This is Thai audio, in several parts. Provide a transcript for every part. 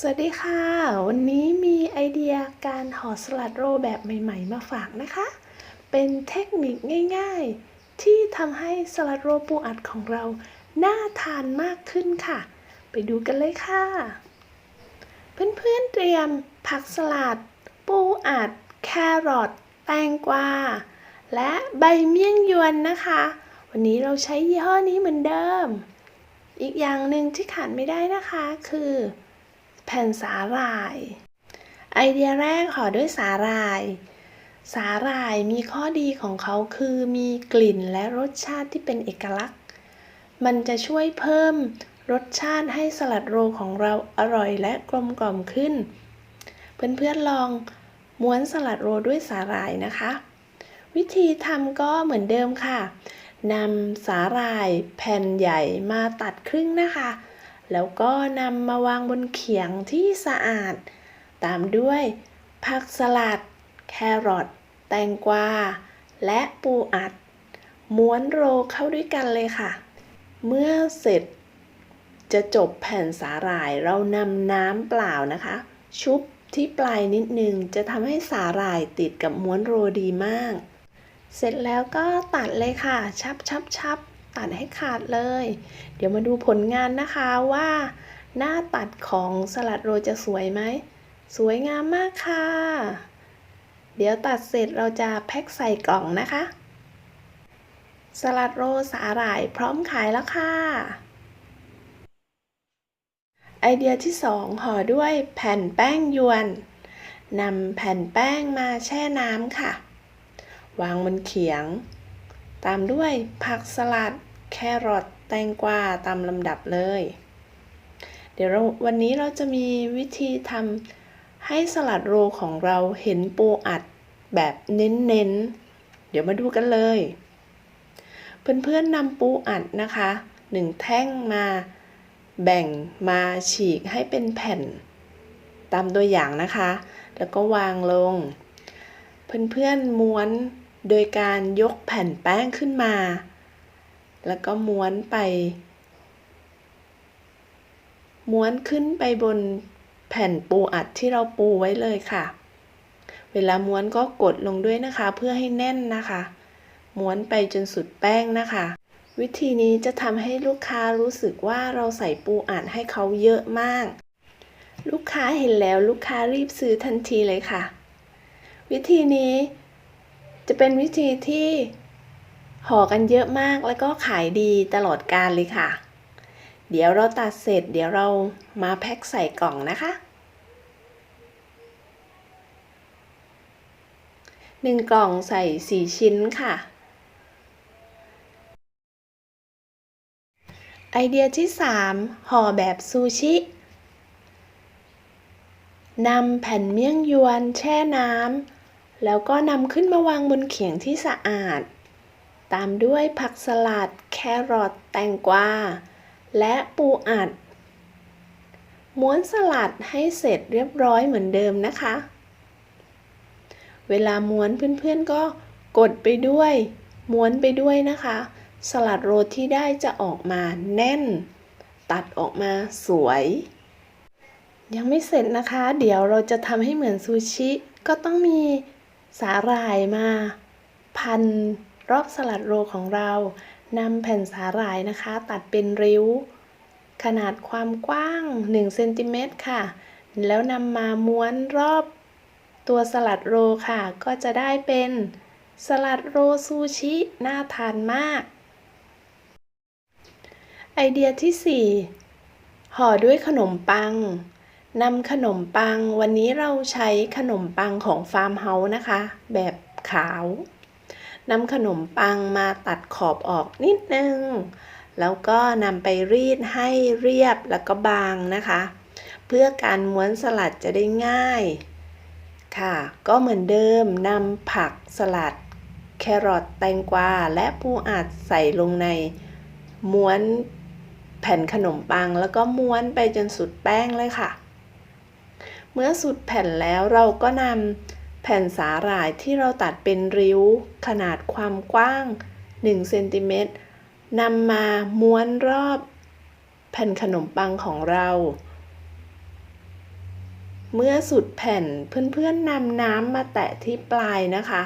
สวัสดีค่ะ วันนี้มีไอเดียการห่อสลัดโรลแบบใหม่ๆ มาฝากนะคะ เป็นเทคนิคง่ายๆ ที่ทำให้สลัดโรลปูอัดของเรา น่าทานมากขึ้นค่ะ ไปดูกันเลยค่ะ เพื่อนๆเตรียมผักสลัด ปูอัด แครอทแตงกวา และใบเมี่ยงยวนนะคะ วันนี้เราใช้ยี่ห้อนี้เหมือนเดิม อีกอย่างหนึ่งที่ขาดไม่ได้นะคะคือ แผ่นสาหร่าย ไอเดียแรกห่อด้วยสาหร่าย สาหร่ายมีข้อดีของเขาคือมีกลิ่นและรสชาติที่เป็นเอกลักษณ์ มันจะช่วยเพิ่มรสชาติให้สลัดโรของเราอร่อยและกลมกล่อมขึ้น เพื่อนๆลองม้วนสลัดโรด้วยสาหร่ายนะคะ วิธีทำก็เหมือนเดิมค่ะนำสาหร่ายแผ่นใหญ่มาตัดครึ่งนะคะ แล้วก็นำมาวางบนเขียงที่สะอาด ตามด้วยผักสลัด แครอท แตงกวา และปูอัด ม้วนโรเข้าด้วยกันเลยค่ะ เมื่อเสร็จ จะจบแผ่นสาหร่ายเรานำน้ำเปล่านะคะ ชุบที่ปลายนิดนึงจะทำให้สาหร่ายติดกับม้วนโรดีมาก เสร็จแล้วก็ตัดเลยค่ะ ชับชับชับ ตัดให้ขาดเลย เดี๋ยวมาดูผลงานนะคะว่า หน้าตัดของสลัดโรจะสวยไหม สวยงามมากค่ะ เดี๋ยวตัดเสร็จเราจะแพ็คใส่กล่องนะคะ สลัดโรสาหร่ายพร้อมขายแล้วค่ะ ไอเดียที่ 2 ห่อด้วยแผ่นแป้งยวนนำแผ่นแป้งมาแช่น้ำค่ะ วางบนเขียง ตามด้วยผักสลัด แครอทแตงกวาตามลำดับเลย เดี๋ยวเราวันนี้เราจะมีวิธีทำให้สลัดโรของเราเห็นปูอัดแบบเน้นๆเดี๋ยวมาดูกันเลย เพื่อนๆนำปูอัดนะคะหนึ่งแท่งมาแบ่งมาฉีกให้เป็นแผ่น ตามตัวอย่างนะคะ แล้วก็วางลง เพื่อนๆม้วนโดยการยกแผ่นแป้งขึ้นมา แล้วก็ม้วนไป ม้วนขึ้นไปบนแผ่นปูอัดที่เราปูไว้เลยค่ะ เวลาม้วนก็กดลงด้วยนะคะ เพื่อให้แน่นนะคะ ม้วนไปจนสุดแป้งนะคะ วิธีนี้จะทำให้ลูกค้ารู้สึกว่าเราใส่ปูอัดให้เขาเยอะมาก ลูกค้าเห็นแล้วลูกค้ารีบซื้อทันทีเลยค่ะ วิธีนี้จะเป็นวิธีที่ ห่อกันเยอะมากแล้วก็ขายดีตลอดการเลยค่ะ เดี๋ยวเราตัดเสร็จ เดี๋ยวเรามาแพ็คใส่กล่องนะคะหนึ่งกล่องใส่สี่ชิ้นค่ะ ไอเดียที่3ห่อแบบซูชินำแผ่นเมี่ยงยวนแช่น้ำแล้วก็นำขึ้นมาวางบนเขียงที่สะอาด ตามด้วยผักสลัด แครอท แตงกวา และปูอัด ม้วนสลัดให้เสร็จเรียบร้อยเหมือนเดิมนะคะ เวลาม้วนเพื่อนๆก็กดไปด้วย ม้วนไปด้วยนะคะ สลัดโรลที่ได้จะออกมาแน่น ตัดออกมาสวย ยังไม่เสร็จนะคะ เดี๋ยวเราจะทำให้เหมือนซูชิ ก็ต้องมีสาหร่ายมา พัน รอบสลัดโรของเรานำแผ่นสาหร่ายนะคะ ตัดเป็นริ้ว ขนาดความกว้าง 1 เซนติเมตรค่ะ แล้วนำมาม้วนรอบตัวสลัดโรค่ะ ก็จะได้เป็นสลัดโรซูชิ น่าทานมาก ไอเดียที่ 4 ห่อด้วยขนมปังนำขนมปังวันนี้เราใช้ขนมปังของฟาร์มเฮาส์นะคะ แบบขาว นำขนมปังมาตัดขอบออกนิดนึง แล้วก็นำไปรีดให้เรียบแล้วก็บางนะคะ เพื่อการม้วนสลัดจะได้ง่าย ค่ะ ก็เหมือนเดิมนำผักสลัด แครอทแตงกวา และปูอัดใส่ลงในม้วนแผ่นขนมปังแล้วก็ม้วนไปจนสุดแป้งเลยค่ะ เมื่อสุดแผ่นแล้วเราก็นำ แผ่นสาหร่ายที่เราตัดเป็นริ้ว ขนาดความกว้าง1เซนติเมตรนำมาม้วนรอบแผ่นขนมปังของเรา เมื่อสุดแผ่นเพื่อนๆนำน้ำมาแตะที่ปลายนะคะ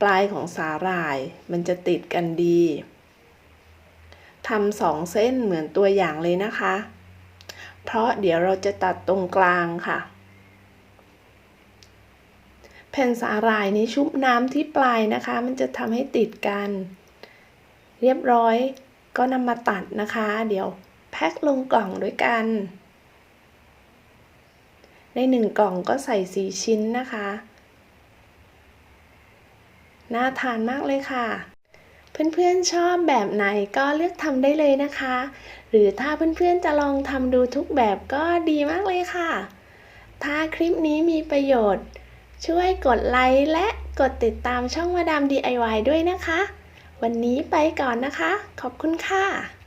ปลายของสาหร่ายมันจะติดกันดีทำสองเส้นเหมือนตัวอย่างเลยนะคะ เพราะเดี๋ยวเราจะตัดตรงกลางค่ะ แผ่นสาหร่ายนี้ชุบน้ำที่ปลายนะคะ มันจะทำให้ติดกัน เรียบร้อยก็นำมาตัดนะคะ เดี๋ยวแพ็คลงกล่องด้วยกัน ในหนึ่งกล่องก็ใส่สีชิ้นนะคะ น่าทานมากเลยค่ะ เพื่อนๆชอบแบบไหนก็เลือกทำได้เลยนะคะ หรือถ้าเพื่อนๆจะลองทำดูทุกแบบก็ดีมากเลยค่ะ ถ้าคลิปนี้มีประโยชน์ ช่วยกดไลค์และกดติดตามช่องมาดาม DIY ด้วยนะคะ วันนี้ไปก่อนนะคะ ขอบคุณค่ะ